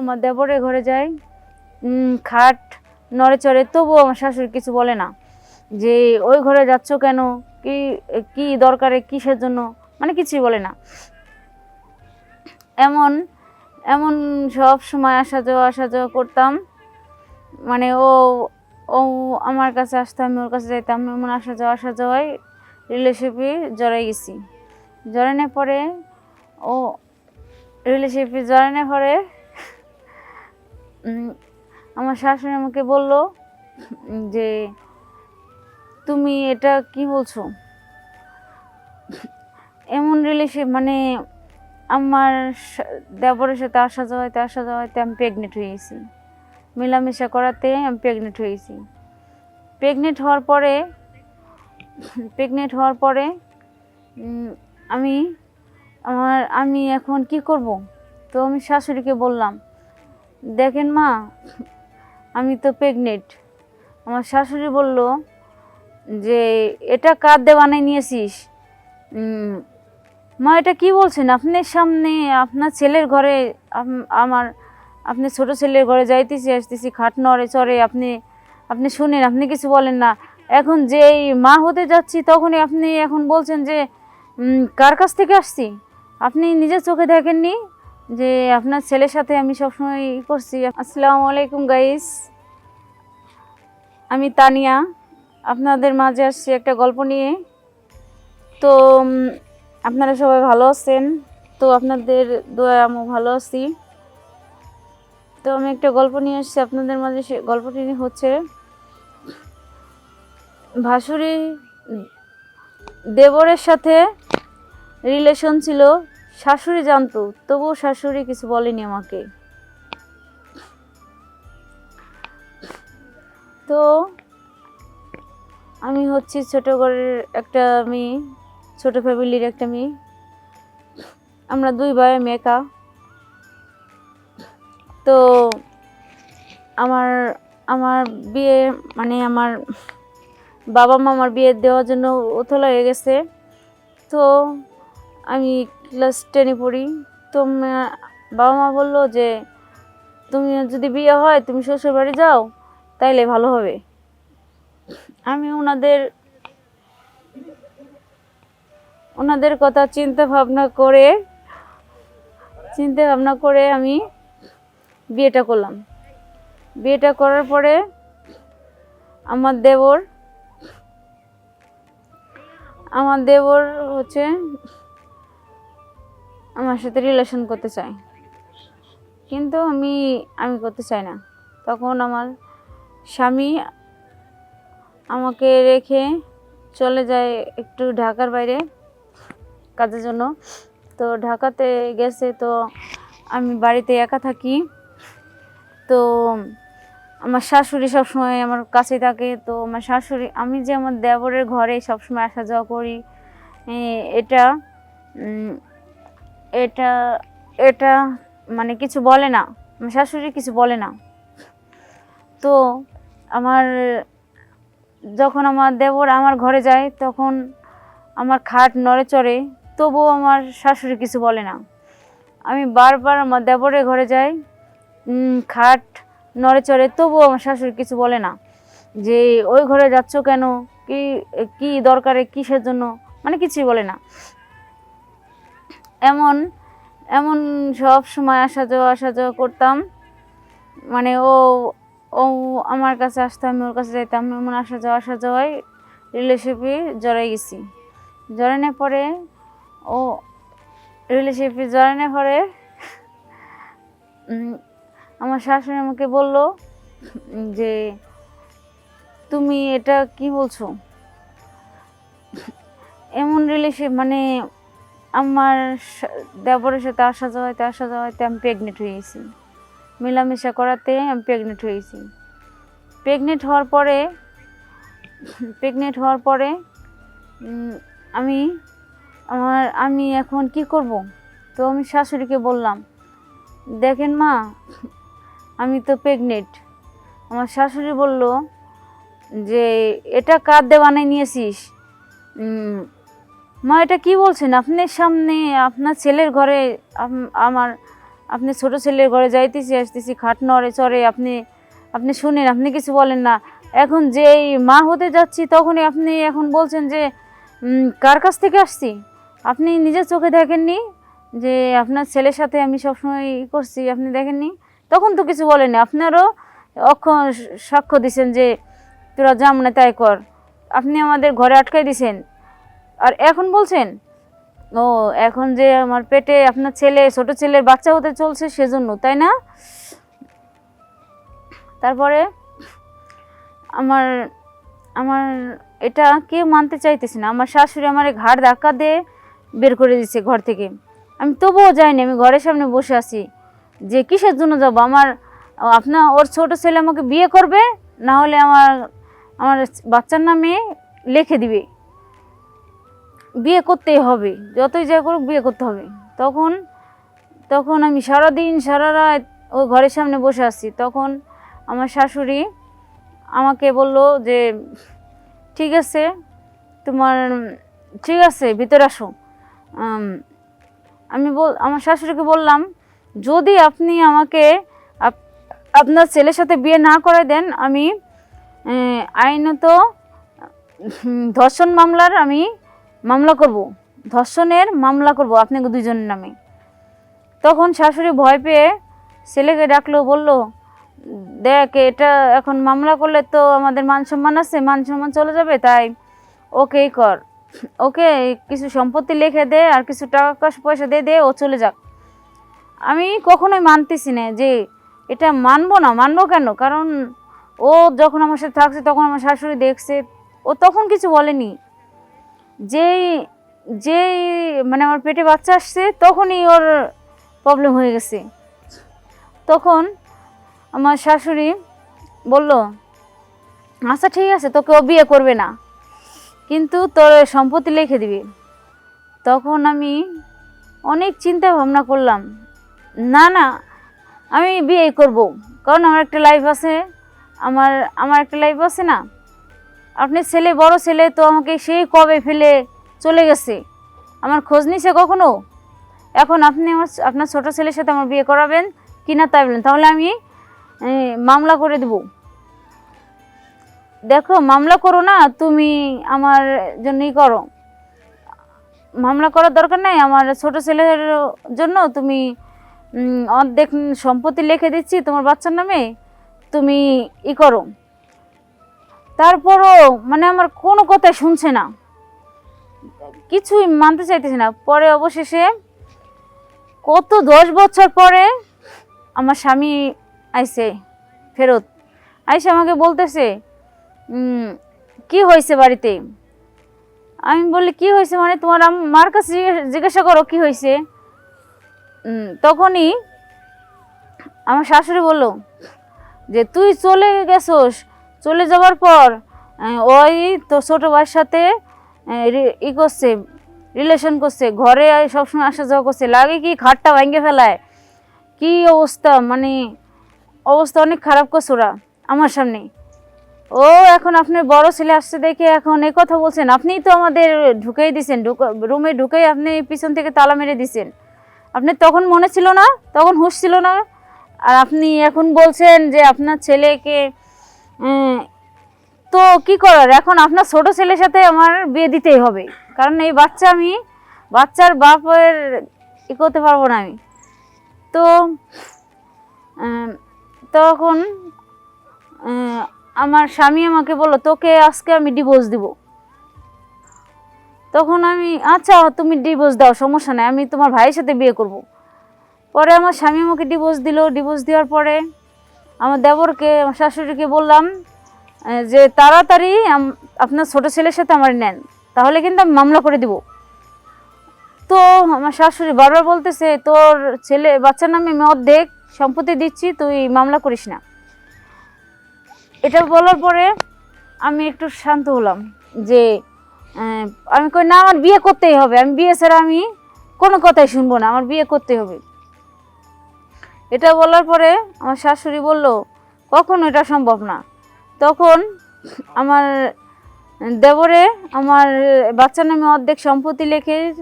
আমার দেবরের ঘরে যাই। খাট, নড়ে চড়ে, তবুও আমার শাশুড়ি কিছু বলে না। যে, ওই ঘরে যাচ্ছ কেন? কি কি দরকারে? কিসের জন্য? মানে কিছুই বলে না। এমন এমন সব সময় আসা যাওয়া আসা যাওয়া করতাম। মানে ও ও আমার কাছে আসতো, আমি ওর কাছে যাইতাম। এমন আসা যাওয়া, আসা যাওয়ায় রিলেশিপে জড়াই গেছি। জড়ানোর পরে ও রিলেশিপে জড়ানোর পরে আমার শাশুড়ি আমাকে বলল যে, তুমি এটা কি বলছো? এমন রিলেশন মানে আমার দেবরের সাথে আসা যাওয়াতে আসা যাওয়াতে আমি প্রেগনেন্ট হয়ে গেছি। মেলামেশা করাতে আমি প্রেগনেন্ট হয়ে গেছি। প্রেগনেন্ট হওয়ার পরে প্রেগনেন্ট হওয়ার পরে আমি, আমার, আমি এখন কি করব? তো আমি শাশুড়িকে বললাম দেখেন মা, আমি তো প্রেগনেন্ট আমার শাশুড়ি বলল যে, এটা কার দিয়ে বানাই নিয়েছিস? মা, এটা কি বলছেন? আপনার সামনে আপনার ছেলের ঘরে আমার, আপনি ছোট ছেলের ঘরে যাইতেছি, আসতেছি, খাট নড়ে চড়ে, আপনি আপনি শুনেন, আপনি কিছু বলেন না। এখন যেই মা হতে যাচ্ছি, তখনই আপনি এখন বলছেন যে কার কাছ থেকে আসছি? আপনি নিজের চোখে দেখেননি? যে আপনার ছেলের সাথে আমি সবসময় ই করছি। আসসালামু আলাইকুম গাইস আমি তানিয়া। আপনাদের মাঝে আসছি একটা গল্প নিয়ে। তো আপনারা সবাই ভালো আছেন? তো, আপনাদের দোয়া আমি ভালো আছি। তো, আমি একটা গল্প নিয়ে আসছি। আপনাদের মাঝে সে গল্পটি হচ্ছে, ভাসুরি দেবরের সাথে রিলেশন ছিল। শাশুড়ি জানতো, তবুও শাশুড়ি কিছু বলেনি আমাকে। তো আমি হচ্ছি ছোট ঘরের একটা মেয়ে, ছোট ফ্যামিলির একটা মেয়ে। আমরা দুই ভাই মেকা তো আমার আমার বিয়ে মানে আমার বাবা মা আমার বিয়ে দেওয়ার জন্য উথলা হয়ে গেছে। তো আমি ক্লাস টেনে পড়ি। তো বাবা মা বলল যে, তুমি যদি বিয়ে হয়, তুমি শ্বশুর বাড়ি যাও, তাইলে ভালো হবে। আমি ওনাদের ওনাদের কথা চিন্তা ভাবনা করে, চিন্তা ভাবনা করে আমি বিয়েটা করলাম। বিয়েটা করার পরে আমার দেবর আমার দেবর হচ্ছে আমার সাথে রিলেশন করতে চায়। কিন্তু আমি আমি করতে চাই না। তখন আমার স্বামী আমাকে রেখে চলে যায় একটু ঢাকার বাইরে কাজের জন্য। তো ঢাকাতে গেছে, তো আমি বাড়িতে একা থাকি। তো আমার শাশুড়ি সবসময় আমার কাছে থাকে। তো আমার শাশুড়ি, আমি যে আমার দেবরের ঘরে সবসময় আসা যাওয়া করি এটা এটা এটা মানে কিছু বলে না। আমার শাশুড়ি কিছু বলে না। তো আমার, যখন আমার দেবর আমার ঘরে যায়, তখন আমার খাট নড়ে চড়ে, তবুও আমার শাশুড়ি কিছু বলে না। আমি বারবার আমার দেবরের ঘরে যাই খাট নড়ে চড়ে, তবুও আমার শাশুড়ি কিছু বলে না। যে, ওই ঘরে যাচ্ছ কেন? কি কি দরকারে? কিসের জন্য? মানে কিছুই বলে না। এমন এমন সব সময় আসা যাওয়া আসা যাওয়া করতাম। মানে ও ও আমার কাছে আসতো, আমি ওর কাছে যাইতাম, এমন আসা যাওয়া, আসা যাওয়ায় রিলেশিপে জড়াই গেছি। জড়ানোর পরে ও রিলেশিপে জড়ানোর পরে আমার শাশুড়ি আমাকে বলল যে, তুমি এটা কি বলছো? এমন রিলেশন মানে আমার দেবরের সাথে আসা যাওয়াতে আসা যাওয়াতে আমি প্রেগনেন্ট হয়ে গেছি। মেলামেশা করাতে আমি প্রেগনেন্ট হয়ে গেছি। প্রেগনেন্ট হওয়ার পরে প্রেগনেন্ট হওয়ার পরে আমি আমার, আমি এখন কি করব? তো আমি শাশুড়িকে বললাম, দেখেন মা, আমি তো প্রেগনেন্ট আমার শাশুড়ি বলল যে, এটা কার দিয়ে নিয়েছিস? মা, এটা কি বলছেন? আপনার সামনে আপনার ছেলের ঘরে আমার আপনি ছোট ছেলের ঘরে যাইতেছি, আসতেছি, খাট নড়ে চড়ে, আপনি আপনি শুনেন, আপনি কিছু বলেন না। এখন যেই মা হতে যাচ্ছি, তখনই আপনি এখন বলছেন যে কার কাছ থেকে আসছি? আপনি নিজের চোখে দেখেননি যে, আপনার ছেলের সাথে আমি সবসময় ই করছি, আপনি দেখেননি? তখন তো কিছু বলেনি আপনারও অক্ষ সাক্ষ্য দিছেন যে, তোরা যা মনে তাই কর। আপনি আমাদের ঘরে আটকাই দিছেন। আর এখন বলছেন? ও, এখন যে আমার পেটে আপনার ছেলে, ছোট ছেলের বাচ্চা হতে চলছে সেজন্য, তাই না? তারপরে আমার আমার এটা কেউ মানতে চাইতেছে না। আমার শাশুড়ি আমার ঘাড় ধাক্কা দিয়ে বের করে দিচ্ছে ঘর থেকে। আমি তবুও যাইনি, আমি ঘরের সামনে বসে আছি। যে কিসের জন্য যাব? আমার, আপনার, ওর ছোট ছেলে আমাকে বিয়ে করবে? না হলে আমার আমার বাচ্চার নামে লিখে দিবে। বিয়ে করতেই হবে, যতই যা করুক বিয়ে করতে হবে। তখন তখন আমি সারাদিন, সারা রাত ওই ঘরের সামনে বসে আছি। তখন আমার শাশুড়ি আমাকে বলল যে, ঠিক আছে, তোমার, ঠিক আছে, ভিতরে আসো। আমি বল, আমার শাশুড়িকে বললাম, যদি আপনি আমাকে আপ- আপনার ছেলের সাথে বিয়ে না করে দেন, আমি আইনত ধর্ষণ মামলার আমি মামলা করব। ধর্ষণের মামলা করব আপনাকে দুজনের নামে। তখন শাশুড়ি ভয় পেয়ে ছেলেকে ডাকলো, বলল, দেখ, এটা এখন মামলা করলে তো আমাদের মান সম্মান আছে, মান সম্মান চলে যাবে, তাই ওকেই কর। ওকে কিছু সম্পত্তি লিখে দে আর কিছু টাকা পয়সা দিয়ে দে, ও চলে যাক। আমি কখনোই মানতেছি না যে এটা মানবো না, মানবো কেন? কারণ ও যখন আমার সাথে থাকছে, তখন আমার শাশুড়ি দেখছে, ও তখন কিছু বলেনি। যেই যেই মানে আমার পেটে বাচ্চা আসছে, তখনই ওর প্রবলেম হয়ে গেছে। তখন আমার শাশুড়ি বলল আচ্ছা ঠিক আছে, তোকে ও বিয়ে করবে না, কিন্তু তোর সম্পত্তি লিখে দিবি। তখন আমি অনেক চিন্তা ভাবনা করলাম, না না, আমি বিয়ে করব, কারণ আমার একটা লাইফ আছে, আমার আমার একটা লাইফ আছে না আপনি ছেলে, বড় ছেলে, তো আমাকে সেই কবে ফেলে চলে গেছে? আমার খোঁজ নিছে কখনো? এখন আপনি আমার আপনার ছোটো ছেলের সাথে আমার বিয়ে করাবেন কি না তাই বলেন? তাহলে আমি মামলা করে দেব। দেখো, মামলা করো না, তুমি আমার জন্যই করো। মামলা করার দরকার নাই, আমার ছোট ছেলের জন্য তুমি অর্ধেক সম্পত্তি লিখে দিচ্ছি, তোমার বাচ্চার নামে, তুমি ই করো। তারপরও মানে আমার কোনো কথাই শুনছে না। কিছুই মানতে চাইতেছে না। পরে অবশেষে কত দশ বছর পরে আমার স্বামী আইসে ফেরত। আইসে আমাকে বলতেছে কি হয়েছে বাড়িতে? আমি বলি কি হয়েছে মানে তোমার মার কাছে জিজ্ঞাসা করো কি হয়েছে? তখনই আমার শাশুড়ি বলল, যে তুই চলে গেছোস চলে যাওয়ার পর ওই তো ছোটো ভাইয়ের সাথে ই করছে রিলেশন করছে, ঘরে সবসময় আসা যাওয়া করছে। লাগে কি খাটটা ভেঙে ফেলায়? কি অবস্থা? মানে অবস্থা অনেক খারাপ করছে ওরা আমার সামনে। ও এখন আপনার বড় ছেলে আসছে দেখে এখন এই কথা বলছেন। আপনিই তো আমাদের ঢুকেই দিছেন রুমে ঢুকেই আপনি পিছন থেকে তালা মেরে দিছেন। আপনি তখন মনে ছিল না? তখন হুঁশ ছিল না? আর আপনি এখন বলছেন যে আপনার ছেলেকে তো কি করার? এখন আপনার ছোট ছেলের সাথে আমার বিয়ে দিতেই হবে। কারণ এই বাচ্চা আমি, বাচ্চার বাপের ই করতে পারব না আমি। তো তখন আমার স্বামী আমাকে বলল, তোকে আজকে আমি ডিভোর্স দিব। তখন আমি আচ্ছা তুমি ডিভোর্স দাও, সমস্যা নেই, আমি তোমার ভাইয়ের সাথে বিয়ে করব। পরে আমার স্বামী আমাকে ডিভোর্স দিল। ডিভোর্স দেওয়ার পরে আমার দেবরকে শাশুড়িকে বললাম যে তাড়াতাড়ি আপনার ছোট ছেলের সাথে আমার নেন, তাহলে কিন্তু আমি মামলা করে দিব। তো আমার শাশুড়ি বারবার বলতেছে, তোর ছেলে, বাচ্চার নামে আমি অর্ধেক সম্পত্তি দিচ্ছি, তুই মামলা করিস না। এটা বলার পরে আমি একটু শান্ত হলাম যে আমি কই, না, আমার বিয়ে করতেই হবে। আমি, বিয়ে ছাড়া আমি কোনো কথাই শুনব না। আমার বিয়ে করতেই হবে। এটা বলার পরে আমার শাশুড়ি বলল, কখনো এটা সম্ভব না। তখন আমার দেবরে আমার বাচ্চার নামে অর্ধেক সম্পত্তি লেখে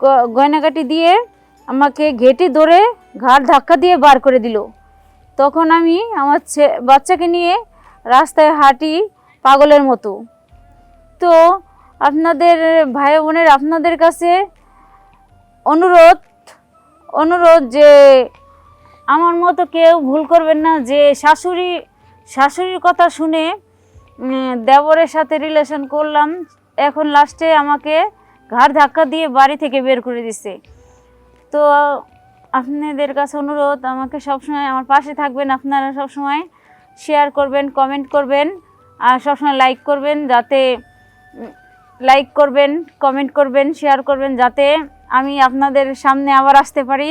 গ- গয়নাগাটি দিয়ে আমাকে ঘেটে ধরে ঘাড় ধাক্কা দিয়ে বার করে দিল। তখন আমি আমার বাচ্চাকে নিয়ে রাস্তায় হাঁটি পাগলের মতো। তো আপনাদের ভাই বোনের আপনাদের কাছে অনুরোধ অনুরোধ যে আমার মতো কেউ ভুল করবেন না যে শাশুড়ি, শাশুড়ির কথা শুনে দেবরের সাথে রিলেশন করলাম, এখন লাস্টে আমাকে ঘাড় ধাক্কা দিয়ে বাড়ি থেকে বের করে দিছে। তো আপনাদের কাছে অনুরোধ, আমাকে সবসময় আমার পাশে থাকবেন, আপনারা সবসময় শেয়ার করবেন কমেন্ট করবেন, আর সবসময় লাইক করবেন যাতে লাইক করবেন কমেন্ট করবেন শেয়ার করবেন যাতে আমি আপনাদের সামনে আবার আসতে পারি